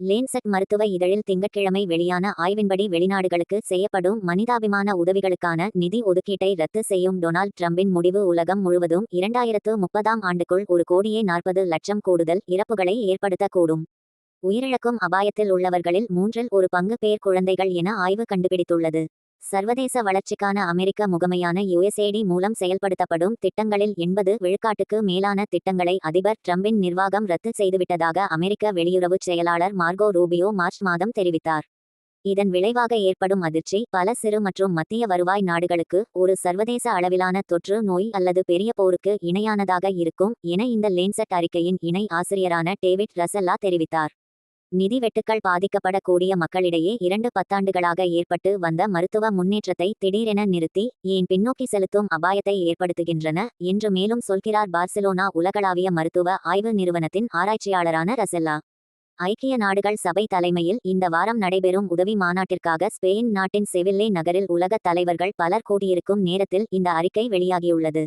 லேன்செட் மருத்துவ இதழில் திங்கட்கிழமை வெளியான ஆய்வின்படி வெளிநாடுகளுக்கு செய்யப்படும் மனிதாபிமான உதவிகளுக்கான நிதி ஒதுக்கீட்டை ரத்து செய்யும் டொனால்ட் ட்ரம்பின் முடிவு உலகம் முழுவதும் இரண்டாயிரத்து முப்பதாம் ஆண்டுக்குள் ஒரு கோடியே நாற்பது லட்சம் கூடுதல் இறப்புகளை ஏற்படுத்தக்கூடும். உயிரிழக்கும் அபாயத்தில் உள்ளவர்களில் மூன்றில் ஒரு பங்கு பேர் குழந்தைகள் என ஆய்வு கண்டுபிடித்துள்ளது. சர்வதேச வளர்ச்சிக்கான அமெரிக்க முகமையான யுஎஸ்ஏடி மூலம் செயல்படுத்தப்படும் திட்டங்களில் எண்பது விழுக்காட்டுக்கு மேலான திட்டங்களை அதிபர் ட்ரம்பின் நிர்வாகம் ரத்து செய்துவிட்டதாக அமெரிக்க வெளியுறவுச் செயலாளர் மார்கோ ரூபியோ மார்ச் மாதம் தெரிவித்தார். இதன் விளைவாக ஏற்படும் அதிர்ச்சி பல சிறு மற்றும் மத்திய வருவாய் நாடுகளுக்கு ஒரு சர்வதேச அளவிலான தொற்று நோய் அல்லது பெரிய போருக்கு இணையானதாக இருக்கும் என இந்த லேன்செட் அறிக்கையின் இணை ஆசிரியரான டேவிட் ரசல்லா தெரிவித்தார். நிதி வெட்டுக்கள் பாதிக்கப்படக்கூடிய மக்களிடையே இரண்டு பத்தாண்டுகளாக ஏற்பட்டு வந்த மருத்துவ முன்னேற்றத்தை திடீரென நிறுத்தி ஏன் பின்னோக்கி செலுத்தும் அபாயத்தை ஏற்படுத்துகின்றன என்று மேலும் சொல்கிறார் பார்சிலோனா உலகளாவிய மருத்துவ ஆய்வு நிறுவனத்தின் ஆராய்ச்சியாளரான ரசெல்லா. ஐக்கிய நாடுகள் சபை தலைமையில் இந்த வாரம் நடைபெறும் உதவி மாநாட்டிற்காக ஸ்பெயின் நாட்டின் செவில்லே நகரில் உலக தலைவர்கள் பலர் கூடியிருக்கும் நேரத்தில் இந்த அறிக்கை வெளியாகியுள்ளது.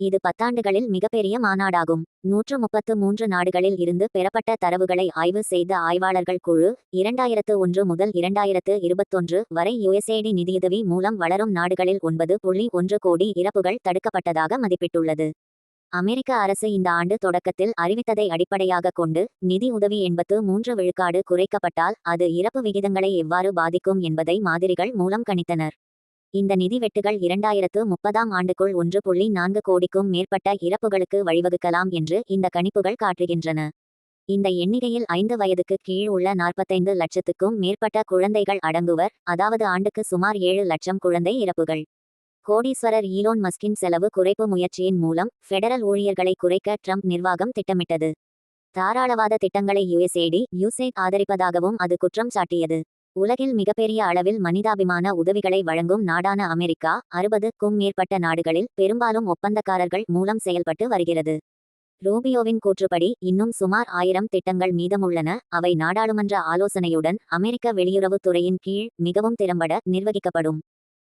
இது பத்தாண்டுகளில் மிகப்பெரிய மாநாடாகும். நூற்று முப்பத்து மூன்று நாடுகளில் இருந்து பெறப்பட்ட தரவுகளை ஆய்வு செய்த ஆய்வாளர்கள் குழு இரண்டாயிரத்து ஒன்று முதல் இரண்டாயிரத்து இருபத்தொன்று வரை யுஎஸ்ஏடி நிதியுதவி மூலம் வளரும் நாடுகளில் ஒன்பது புள்ளி ஒன்று கோடி இறப்புகள் தடுக்கப்பட்டதாக மதிப்பிட்டுள்ளது. அமெரிக்க அரசு இந்த ஆண்டு தொடக்கத்தில் அறிவித்ததை அடிப்படையாக கொண்டு நிதி உதவி எண்பத்து மூன்று விழுக்காடு குறைக்கப்பட்டால் அது இறப்பு விகிதங்களை எவ்வாறு பாதிக்கும் என்பதை மாதிரிகள் மூலம் கணித்தனர். இந்த நிதி வெட்டுகள் இரண்டாயிரத்து முப்பதாம் ஆண்டுக்குள் ஒன்று புள்ளி நான்கு கோடிக்கும் மேற்பட்ட இறப்புகளுக்கு வழிவகுக்கலாம் என்று இந்த கணிப்புகள் காட்டுகின்றன. இந்த எண்ணிக்கையில் ஐந்து வயதுக்கு கீழ் உள்ள நாற்பத்தைந்து லட்சத்துக்கும் மேற்பட்ட குழந்தைகள் அடங்குவர் அதாவது ஆண்டுக்கு சுமார் ஏழு லட்சம் குழந்தை இறப்புகள். கோடீஸ்வரர் ஈலோன் மஸ்கின் செலவு குறைப்பு முயற்சியின் மூலம் ஃபெடரல் ஊழியர்களை குறைக்க ட்ரம்ப் நிர்வாகம் திட்டமிட்டது. தாராளவாத திட்டங்களை யுஎஸ்ஏடி யூசேட் ஆதரிப்பதாகவும் அது குற்றம் சாட்டியது. உலகில் மிகப்பெரிய அளவில் மனிதாபிமான உதவிகளை வழங்கும் நாடான அமெரிக்கா அறுபதுக்கும் மேற்பட்ட நாடுகளில் பெரும்பாலும் ஒப்பந்தக்காரர்கள் மூலம் செயல்பட்டு வருகிறது. ரூபியோவின் கூற்றுப்படி இன்னும் சுமார் ஆயிரம் திட்டங்கள் மீதமுள்ளன. அவை நாடாளுமன்ற ஆலோசனையுடன் அமெரிக்க வெளியுறவுத்துறையின் கீழ் மிகவும் திறம்பட நிர்வகிக்கப்படும்.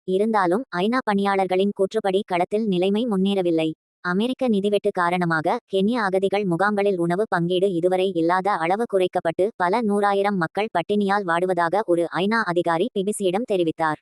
இருந்தாலும் ஐநா பணியாளர்களின் கூற்றுப்படி களத்தில் நிலைமை முன்னேறவில்லை. அமெரிக்க நிதிவெட்டு காரணமாக கென்ய அகதிகள் முகாம்களில் உணவு பங்கீடு இதுவரை இல்லாத அளவு குறைக்கப்பட்டு பல நூறாயிரம் மக்கள் பட்டினியால் வாடுவதாக ஒரு ஐநா அதிகாரி பிபிசியிடம் தெரிவித்தார்.